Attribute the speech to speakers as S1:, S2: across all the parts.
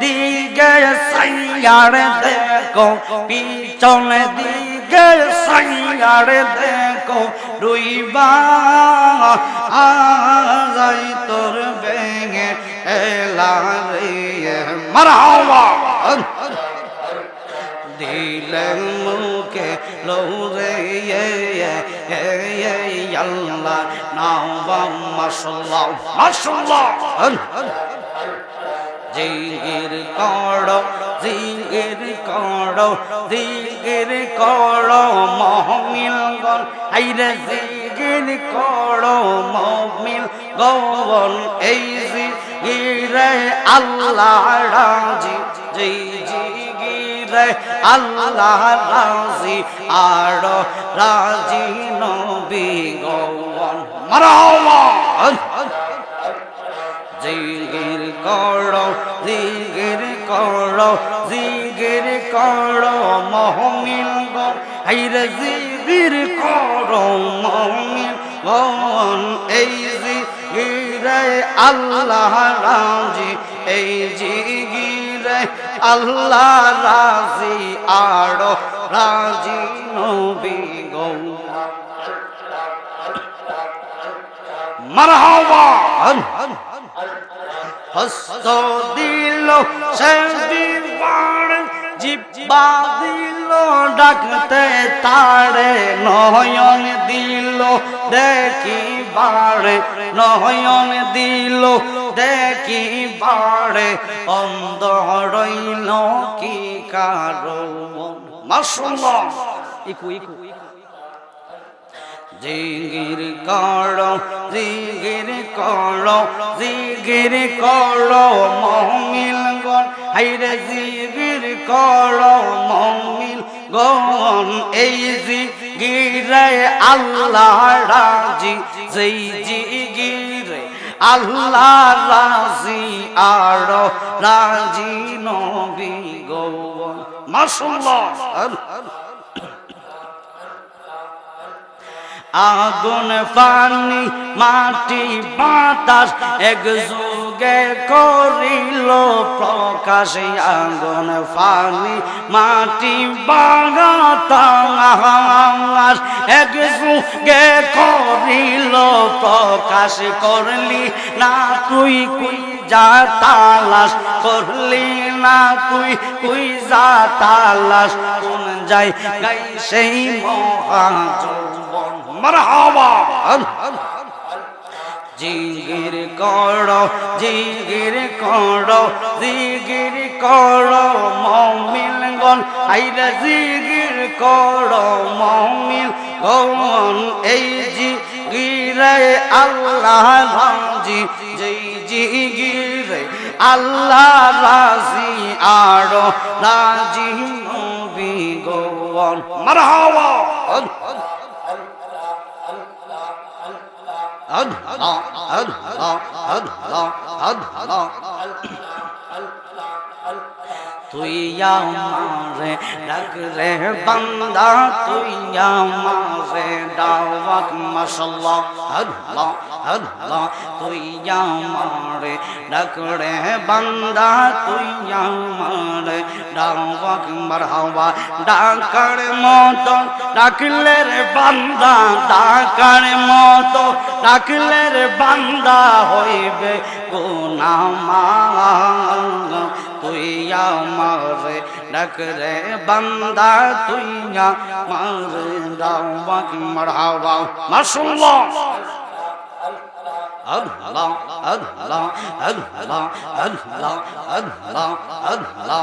S1: দিকে সাইয়ার দেখো, পিছন দিকে সাইয়ার দেখো, রুইবা আজাই তোর বেঙে এলা রে মারহাবা দিলেন মুখে লৌরে আল্লাহ নাও মাসাল্লাহ মাসাল্লাহ জিগির কড় জিগির কড় জিগির কড়, মহমিল গন আইরে জিগির কড়, মহমিল গন এই জিগিরে আল্লাহ রাজি জিগিরে আল্লাহ রাজি, আর রাজি নবী গন মারহাবা কর, জিগির কর, মহমিল গন হাইরে জিগির কর, মহমিল গন এই জিগিরে আল্লাহ রাজি, এই জিগিরে আল্লাহ রাজি, আর রাজি নবী গৌ। মারহাবা। হস্ত দিল, সে দিবান জিব্বা দিল ডাকতে তারে নয়ন দিল দেখি বাড়ে নয়ন দিল দেখি বাড়ে অন্ধ রইল, কি কারও মাসুল্লাহ ইকু ইকু। জিগির কর জিগির কর জিগির কর মহমিল গন হাইরে জিগির কর মহমিল গন এই জিগিরে আল্লাহ রাজি, যেই জিগিরে আল্লাহ রাজি, আর রাজি নবী গৌন মাসুল্লাহ আগুন পানি, মাটি, বাতাস এক যুগে করিল প্রকাশ। আগুন পানি, মাটি বাগাতাস এক যুগে করিল প্রকাশ। করলি না তুই, কুই যা তালাশ? করলি না তুই, কুই যা তালাশ? কোন যাই গাই সেই মহাজবন মারহাবা। জিগির কর জিগির কর জিগির কর মমিল গন আইরা জিগির কর মমিল গন এই জিগিরে আল্লাহ রাজি যেই জিগিরে আল্লাহ রাজি আর রাজি নবী গন মারহাবা। الله الله الله الله তুই আমারে ডাক রে বান্দা, তুই আমারে ডাওয়াক মাশাল্লাহ আল্লাহ আল্লাহ। তুই আমারে ডাক রে বান্দা, তুই আমারে ডাওয়াক মারহাবা। ডাকার মতো ডাকলে রে বান্দা, ডাকার মতো ডাকলে রে বান্দা হইবে গুনামা তুই আমারে ডাক রে বান্দা, তুই আমারে দাওয়াক মারহাবা মাশাআল্লাহ আল্লাহ আল্লাহ আল্লাহ আল্লাহ আল্লাহ আল্লাহ।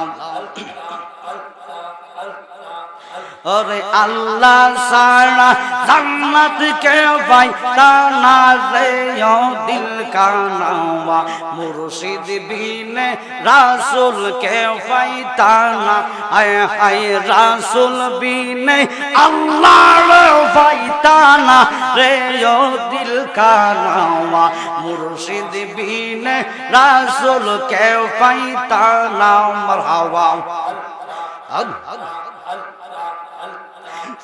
S1: ওরে আল্লাহ সারা জান্নাত কে পাই তা না রে, ও দিল কানাওয়া মুর্শিদ বিনে রাসূল কে পাই তা না। আয় হায়, রাসূল বিনে আল্লাহ রে পাই তা না রে, ও দিল কানাওয়া মুর্শিদ বিনে রাসূল কে পাই তা না। মারহাবা।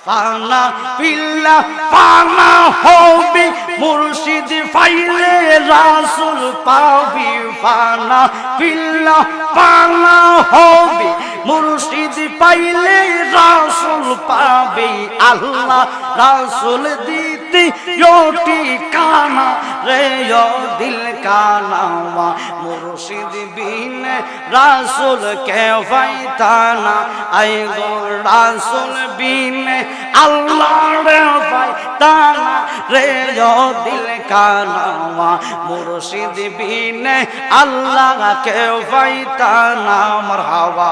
S1: ফানা পিল্লা ফানা হবি, মুর্শিদ ফাইলে রাসুল পাবি, ফানা পিল্লা ফানা হবি, মুর্শিদ পাইলে রাসুল পাবে আল্লাহ রাসুল দিতি রোটি কানা রে দিল কানা মুর্শিদ বিন রাসুল কে ফাইতানা আই গো রাসুল বিন আল্লাহ রে ফাইতানা রে দিল কানা মুর্শিদ বিন আল্লাহ কে ফাইতানা মারহাবা